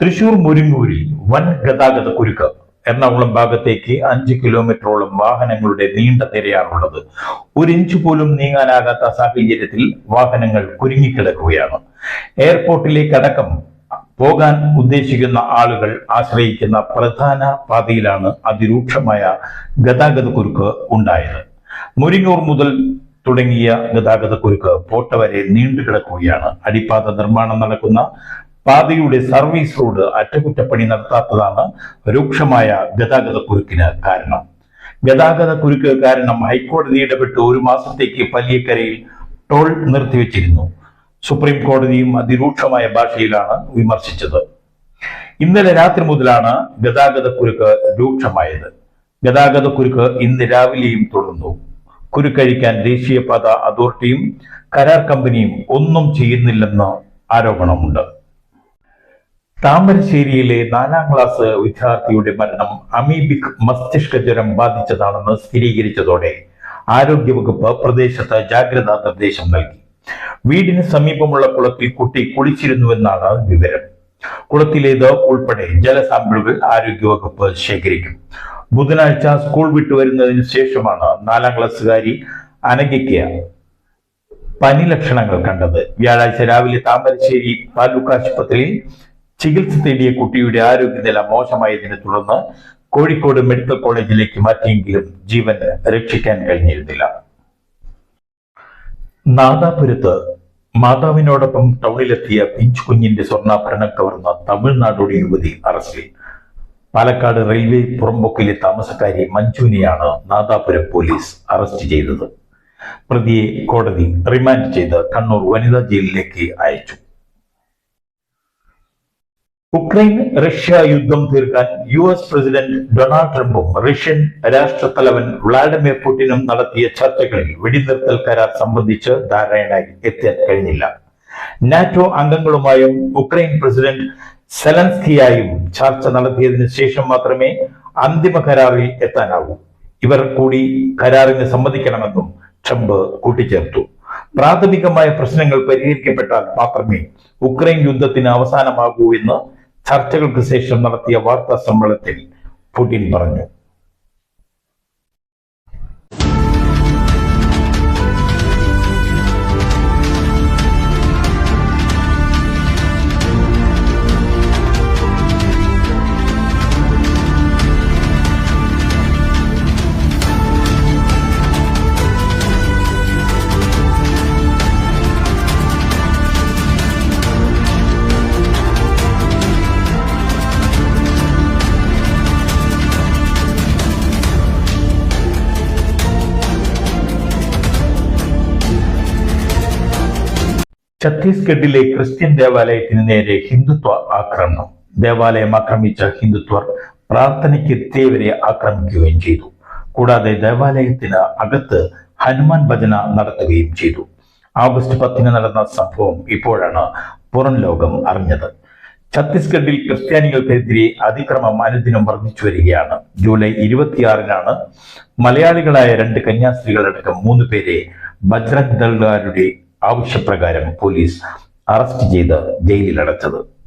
തൃശൂർ മുരിങ്ങൂരിൽ വൻ ഗതാഗത കുരുക്ക്. എറണാകുളം ഭാഗത്തേക്ക് അഞ്ച് കിലോമീറ്ററോളം വാഹനങ്ങളുടെ നീണ്ട തിരയാണുള്ളത് ഒരു ഇഞ്ച് പോലും നീങ്ങാനാകാത്ത സാഹചര്യത്തിൽ വാഹനങ്ങൾ കുരുങ്ങിക്കിടക്കുകയാണ്. എയർപോർട്ടിലേക്ക് അടക്കം പോകാൻ ഉദ്ദേശിക്കുന്ന ആളുകൾ ആശ്രയിക്കുന്ന പ്രധാന പാതയിലാണ് അതിരൂക്ഷമായ ഗതാഗത കുരുക്ക് ഉണ്ടായത്. മുരിങ്ങൂർ മുതൽ തുടങ്ങിയ ഗതാഗത കുരുക്ക് പോട്ട വരെ നീണ്ടു കിടക്കുകയാണ് അടിപ്പാത നിർമ്മാണം നടക്കുന്ന പാതയുടെ സർവീസ് റോഡ് അറ്റകുറ്റപ്പണി നടത്താത്തതാണ് രൂക്ഷമായ ഗതാഗത കുരുക്കിന് കാരണം. ഗതാഗത കുരുക്ക് കാരണം ഹൈക്കോടതി ഇടപെട്ട് ഒരു മാസത്തേക്ക് പല്ലിയക്കരയിൽ ടോൾ നിർത്തിവെച്ചിരുന്നു. സുപ്രീം കോടതിയും അതിരൂക്ഷമായ ഭാഷയിലാണ് വിമർശിച്ചത്. ഇന്നലെ രാത്രി മുതലാണ് ഗതാഗത കുരുക്ക് രൂക്ഷമായത്. ഗതാഗത കുരുക്ക് ഇന്ന് രാവിലെയും തുടർന്നു. കുരുക്കഴിക്കാൻ ദേശീയപാത അതോറിറ്റിയും കരാർ കമ്പനിയും ഒന്നും ചെയ്യുന്നില്ലെന്ന് ആരോപണമുണ്ട്. താമരശ്ശേരിയിലെ നാലാം ക്ലാസ് വിദ്യാർത്ഥിയുടെ മരണം അമീബിക് മസ്തിഷ്ക ജ്വരം ബാധിച്ചതാണെന്ന് സ്ഥിരീകരിച്ചതോടെ ആരോഗ്യവകുപ്പ് പ്രദേശത്ത് ജാഗ്രതാ നിർദ്ദേശം നൽകി. വീടിന് സമീപമുള്ള കുളത്തിൽ കുട്ടി കുളിച്ചിരുന്നുവെന്നാണ് വിവരം. കുളത്തിലേത് ഉൾപ്പെടെ ജലസാമ്പിളുകൾ ആരോഗ്യവകുപ്പ് ശേഖരിക്കും. ബുധനാഴ്ച സ്കൂൾ വിട്ടു വരുന്നതിന് ശേഷമാണ് നാലാം ക്ലാസ്സുകാരി അനഘയ്ക്ക് പനി ലക്ഷണങ്ങൾ കണ്ടത്. വ്യാഴാഴ്ച രാവിലെ താമരശ്ശേരി താലൂക്ക് ആശുപത്രിയിൽ ചികിത്സ തേടിയ കുട്ടിയുടെ ആരോഗ്യനില മോശമായതിനെ തുടർന്ന് കോഴിക്കോട് മെഡിക്കൽ കോളേജിലേക്ക് മാറ്റിയെങ്കിലും ജീവൻ രക്ഷിക്കാൻ കഴിഞ്ഞിരുന്നില്ല. നാദാപുരത്ത് മാതാവിനോടൊപ്പം ടൗണിലെത്തിയ പിഞ്ചു കുഞ്ഞിന്റെ സ്വർണാഭരണം കവർന്ന തമിഴ്നാടോടെ യുവതി അറസ്റ്റിൽ. പാലക്കാട് റെയിൽവേ പുറംപോക്കിലെ താമസക്കാരി മഞ്ജുവിനെയാണ് നാദാപുരം പോലീസ് അറസ്റ്റ് ചെയ്തത്. പ്രതിയെ കോടതി റിമാൻഡ് ചെയ്ത് കണ്ണൂർ വനിതാ ജയിലിലേക്ക് അയച്ചു. ഉക്രൈൻ റഷ്യ യുദ്ധം തീർക്കാൻ യു എസ് പ്രസിഡന്റ് ഡൊണാൾഡ് ട്രംപും റഷ്യൻ രാഷ്ട്രത്തലവൻ വ്ളാഡിമിർ പുടിനും നടത്തിയ ചർച്ചകളിൽ വെടിനിർത്തൽ കരാർ സംബന്ധിച്ച് ധാരണയായി എത്താൻ കഴിഞ്ഞില്ല. നാറ്റോ അംഗങ്ങളുമായും ഉക്രൈൻ പ്രസിഡന്റ് സെലൻസ്കിയായും ചർച്ച നടത്തിയതിനു ശേഷം മാത്രമേ അന്തിമ കരാറിൽ എത്താനാവൂ. ഇവർ കൂടി കരാറിന് സമ്മതിക്കണമെന്നും ട്രംപ് കൂട്ടിച്ചേർത്തു. പ്രാഥമികമായ പ്രശ്നങ്ങൾ പരിഹരിക്കപ്പെട്ടാൽ മാത്രമേ ഉക്രൈൻ യുദ്ധത്തിന് അവസാനമാകൂ എന്ന് ചർച്ചകൾക്ക് ശേഷം നടത്തിയ വാർത്താ സമ്മേളനത്തിൽ പുടിൻ പറഞ്ഞു. ഛത്തീസ്ഗഡിലെ ക്രിസ്ത്യൻ ദേവാലയത്തിന് നേരെ ഹിന്ദുത്വ ആക്രമണം. ദേവാലയം ആക്രമിച്ച ഹിന്ദുത്വർ പ്രാർത്ഥനയ്ക്ക് എത്തിയവരെ ആക്രമിക്കുകയും ചെയ്തു. കൂടാതെ ദേവാലയത്തിന് അകത്ത് ഹനുമാൻ ഭജന നടത്തുകയും ചെയ്തു. ആഗസ്റ്റ് പത്തിന് നടന്ന സംഭവം ഇപ്പോഴാണ് പുറം ലോകം അറിഞ്ഞത്. ഛത്തീസ്ഗഡിൽ ക്രിസ്ത്യാനികൾക്കെതിരെ അതിക്രമം അനുദിനം വർദ്ധിച്ചു വരികയാണ്. ജൂലൈ ഇരുപത്തിയാറിനാണ് മലയാളികളായ രണ്ട് കന്യാസ്ത്രീകളടക്കം മൂന്ന് പേരെ ബജ്രംഗ് ആവശ്യപ്രകാരം പോലീസ് അറസ്റ്റ് ചെയ്ത് ജയിലിലടച്ചത്.